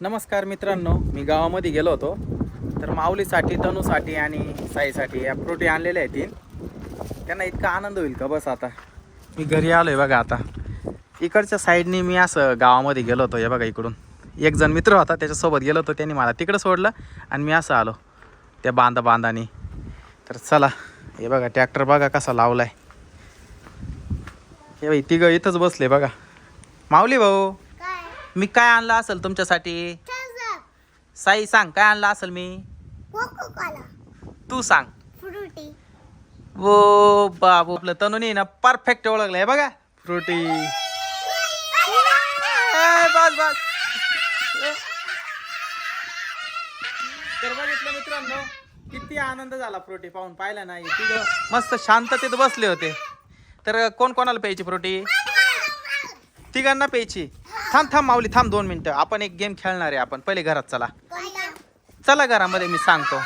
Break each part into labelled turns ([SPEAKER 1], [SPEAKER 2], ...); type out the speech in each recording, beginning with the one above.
[SPEAKER 1] नमस्कार मित्रांनो मी गावामध्ये गेलो होतो. तर माऊलीसाठी तनूसाठी आणि साईसाठी या फ्रुटी आणलेल्या आहेत तीन. त्यांना इतका आनंद होईल का बस आता? मी घरी आलो आहे बघा आता. इकडच्या साईडनी मी असं गावामध्ये गेलो होतो हे बघा इकडून. एक जण मित्र होता त्याच्यासोबत गेलो होतो त्यांनी मला तिकडं सोडलं आणि मी असं आलो त्या बांधा बांधानी तर चला हे बघा ट्रॅक्टर बघा कसा लावलाय. हे बाई तिघं इथंच बसले बघा. माऊली भाऊ. मी काय आणलं असेल तुमच्यासाठी? साई सांग काय आणलं असेल मी? तू सांग.
[SPEAKER 2] फ्रुटी.
[SPEAKER 1] वो बाबू आपलं तनुनी ना परफेक्ट ओळखलंय बघा. फ्रुटी. बस बस. तर बघितलं मित्रांनो किती आनंद झाला फ्रुटी पाहून. पाहिला नाही. तिघं मस्त शांततेत बसले होते. तर कोण कोणाला प्यायची फ्रुटी? तिघांना प्यायची. थांब थांब माऊली थांब दोन मिनिटं. आपण एक गेम खेळणार आहे आपण. पहिले घरात चला. चला घरामध्ये मी सांगतो.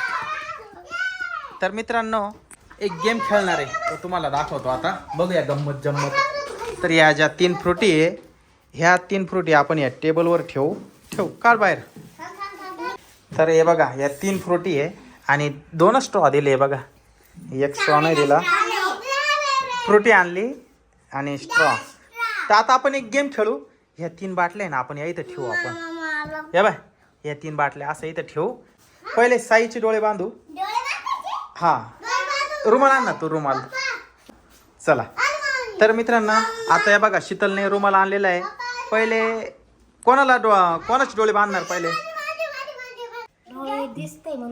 [SPEAKER 1] तर मित्रांनो एक गेम खेळणार आहे. तो तुम्हाला दाखवतो आता. बघूया गंमत जम्मत. तर या ज्या तीन फ्रुटी आहे ह्या तीन फ्रुटी आपण या टेबलवर ठेवू. ठेवू. काढ बाहेर. तर हे बघा या तीन फ्रुटी आहे. आणि दोनच स्ट्रॉ दिले बघा. एक स्ट्रॉ नाही दिला. फ्रुटी आणली आणि स्ट्रॉ तर आता आपण एक गेम खेळू. ह्या तीन बाटल्या आहे ना आपण या इथं ठेवू आपण. या बाय या तीन बाटल्या असं इथं ठेवू. पहिले साईचे डोळे बांधू. हा. रुमाल आण ना तू रुमाल. चला. तर मित्रांनो आता या बघा शीतलने रुमाल आणलेला आहे. पहिले कोणाला डो कोणाचे डोळे बांधणार पहिले?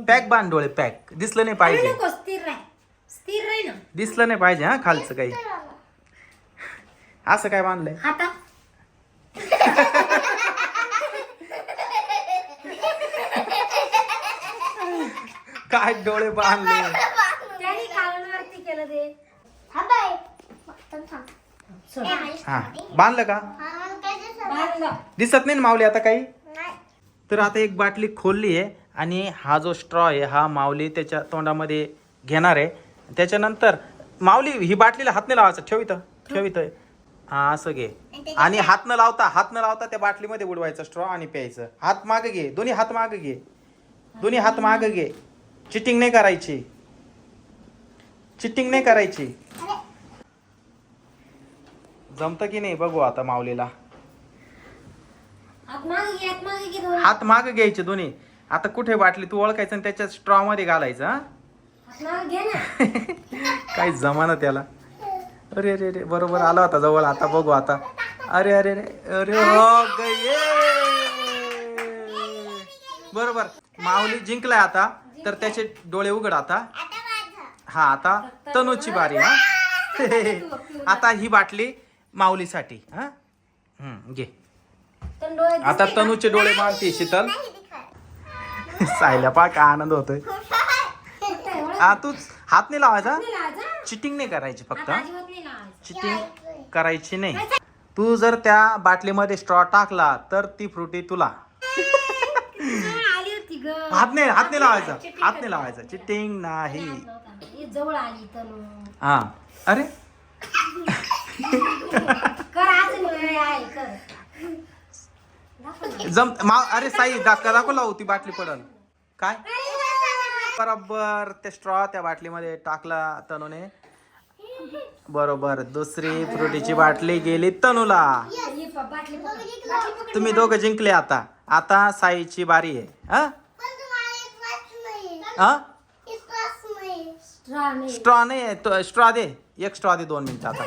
[SPEAKER 1] पॅक बांध डोळे पॅक. दिसलं नाही पाहिजे.
[SPEAKER 2] नको स्थिर राह. स्थिर राही ना.
[SPEAKER 1] दिसलं नाही पाहिजे हा खालचं काही. असं काय बांधलंय
[SPEAKER 2] आता
[SPEAKER 1] काय डोळे बांधले?
[SPEAKER 2] त्याने कालवरती केलं ते.
[SPEAKER 1] हा. बांधलं का? दिसत नाही. ना माऊली आता काही? तर आता एक बाटली खोलली आहे आणि हा जो स्ट्रॉ आहे हा माऊली त्याच्या तोंडामध्ये घेणार आहे. त्याच्यानंतर माऊली ही बाटलीला हात नाही लावायचा. ठेव इथं. ठेव इथं. हा असं घे. आणि हात न लावता हात न लावता त्या बाटलीमध्ये बुडवायचा स्ट्रॉ आणि प्यायचं. हात माग घे. दोन्ही हात माग घे. दोन्ही हात माग घे. चिटिंग नाही करायची. चिटिंग नाही करायची. जमतं की नाही बघू आता माऊलीला.
[SPEAKER 2] हात मागे
[SPEAKER 1] घ्यायचे दोन्ही. आता कुठे बाटली तू ओळखायचं आणि त्याच्या स्ट्रॉ मध्ये घालायचं हा?
[SPEAKER 2] ना.
[SPEAKER 1] काही जमाना त्याला. अरे अरे अरे बरोबर आला होता जवळ. आता बघू आता. अरे अरे अरे अरे हो बरोबर. माऊली जिंकलाय आता. तर त्याचे डोळे उघड आता. हा आता तनूची बारी हा. आता ही बाटली माऊलीसाठी हा. हम्म, घे. आता तनूचे डोळे बांधते शीतल. सायला पा का आनंद होतोय. हा तू हात नाही लावायचा? चिटिंग नाही करायची फक्त. चिटिंग करायची नाही. तू जर त्या बाटलीमध्ये स्ट्रॉ टाकला तर ती फ्रुटी तुला.
[SPEAKER 2] होती
[SPEAKER 1] नाही हात नाही लावायचा. हात नाही लावायचा. चिटिंग नाही.
[SPEAKER 2] ही जवळ आली तनु.
[SPEAKER 1] हा. अरे?
[SPEAKER 2] कर आज वेळ आहे कर. दाखव ना.
[SPEAKER 1] जम मा अरे साई दाखवा दाखव लावू ती बाटली पडल. काय? बरोबर. ते स्ट्रॉ त्या बाटलीमध्ये टाकला तनूने. बरोबर. दुसरी फ्रुटीची बाटली गेली तनूला. तुम्ही दोघं जिंकले आता. आता साईची बारी आहे हा? हा?
[SPEAKER 2] स्ट्रॉ नाही.
[SPEAKER 1] नाही आहे. तो स्ट्रॉ दे. एक स्ट्रॉ दे दोन मिनिटं आता.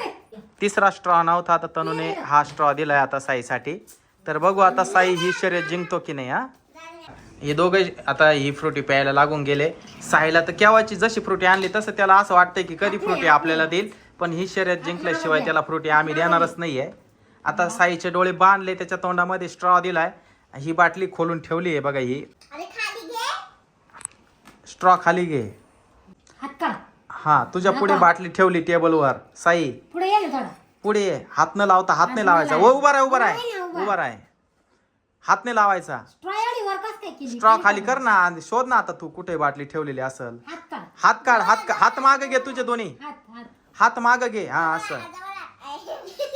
[SPEAKER 1] तिसरा स्ट्रॉ नव्हता आता तनूने हा स्ट्रॉ दिलाय आता साईसाठी. तर बघू आता साई ही शर्यत जिंकतो की नाही हा? हे दोघे आता ही फ्रुटी प्यायला लागून गेले. साईला तर केव्हाची जशी फ्रुटी आणली तसं त्याला असं वाटतंय की कधी फ्रुटी आपल्याला देईल. पण ही शर्यत जिंकल्याशिवाय त्याला फ्रुटी आम्ही देणारच नाहीये. आता साईचे डोळे बांधले त्याच्या तोंडामध्ये स्ट्रॉ दिलाय. ही बाटली खोलून ठेवली आहे बघा ही. स्ट्रॉ खाली घे.
[SPEAKER 2] हात
[SPEAKER 1] हा तुझ्या पुढे बाटली ठेवली टेबलवर. साई.
[SPEAKER 2] पुढे ये ना थोडा.
[SPEAKER 1] पुढे ये. हात न लावता हात नाही लावायचा. ओ उभा राह उभा राह. उभा. राह. हात नाही लावायचा.
[SPEAKER 2] स्ट्रॉ एवढी वर कस काय केली
[SPEAKER 1] स्ट्रॉ खाली कर ना. आणि शोध ना आता तू कुठे बाटली ठेवलेली असल.
[SPEAKER 2] हात काढ.
[SPEAKER 1] हात काढ. हात हात माग घे तुझे दोन्ही.
[SPEAKER 2] हात हात.
[SPEAKER 1] हात माग घे. हा असं.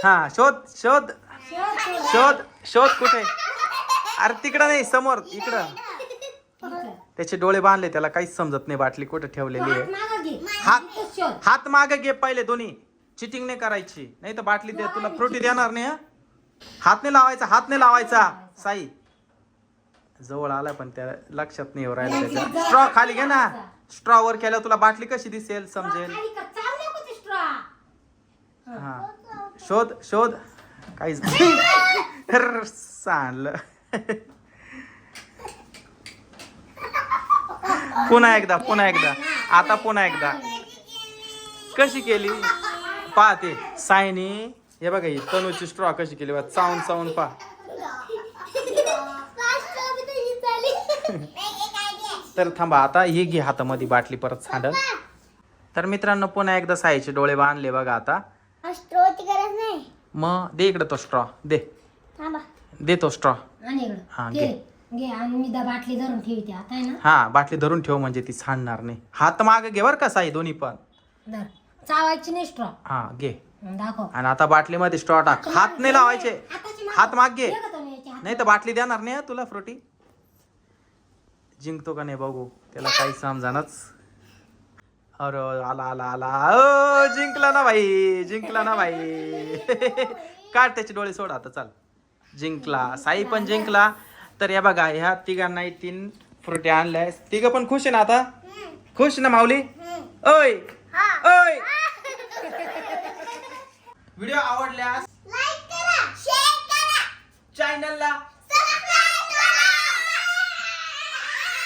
[SPEAKER 1] हा शोध शोध.
[SPEAKER 2] शेवट
[SPEAKER 1] शोध शोध कुठे? अरे तिकडं नाही समोर इकडं. त्याचे डोळे बांधले त्याला काहीच समजत नाही बाटली कुठं ठेवलेली आहे. हात. हात मागे घे पहिले दोन्ही. चिटिंग नाही करायची. नाही तर बाटली दे तुला फ्रुटी देणार नाही हं? हात नाही लावायचा हात नाही लावायचा. साई. जवळ आला पण त्या लक्षात नाही येऊ राहिलं त्याच्या. स्ट्रॉ खाली घे ना. स्ट्रॉ वर केल्यावर तुला बाटली कशी दिसेल समजेल. हा. शोध शोध. काहीच सांडलं. पुन्हा एकदा पुन्हा एकदा. आता पुन्हा एकदा. कशी केली? पाहते. सायनी हे बघा ही तनूची स्ट्रॉ कशी केली बघा. चावून चावून पा तर थांबा आता ही घे हातामध्ये बाटली परत सांडल. तर मित्रांनो पुन्हा एकदा साईचे डोळे बांधले बघा आता. मग दे इकडे तो स्ट्रॉ दे.
[SPEAKER 3] थांबा.
[SPEAKER 1] दे तो स्ट्रॉ हा.
[SPEAKER 2] घे. घे आणि मी दा बाटली धरून ठेवते आता आहे ना?
[SPEAKER 1] हा बाटली धरून ठेव म्हणजे ती सांडणार नाही. हात मागे घे बर का साई दोन्ही पण.
[SPEAKER 2] धर. चावायची नाही स्ट्रॉ
[SPEAKER 1] हा घे.
[SPEAKER 2] दाखव.
[SPEAKER 1] आणि आता बाटलीमध्ये स्ट्रॉ टाक. हात नाही लावायचे.
[SPEAKER 2] हाताची माग-
[SPEAKER 1] हात माग घे.
[SPEAKER 2] घे गं तनू याची हात.
[SPEAKER 1] नाही तर बाटली देणार नाही हं तुला फ्रुटी. जिंकतो का नाही बघू. त्याला काही समजानच. अरे आला आला आला. ओ जिंकला ना भाई जिंकला ना भाई. काढ त्याचे डोळे सोड आता चाल. जिंकला. साई पण जिंकला. तर या बघा ह्या तिघांनाही तीन फ्रुटी आणल्या. तिघ पण खुश आहे ना आता? खुश ना माऊली? ओय! ओय! व्हिडिओ आवडल्यास
[SPEAKER 3] लाईक करा शेअर करा.
[SPEAKER 1] चॅनलला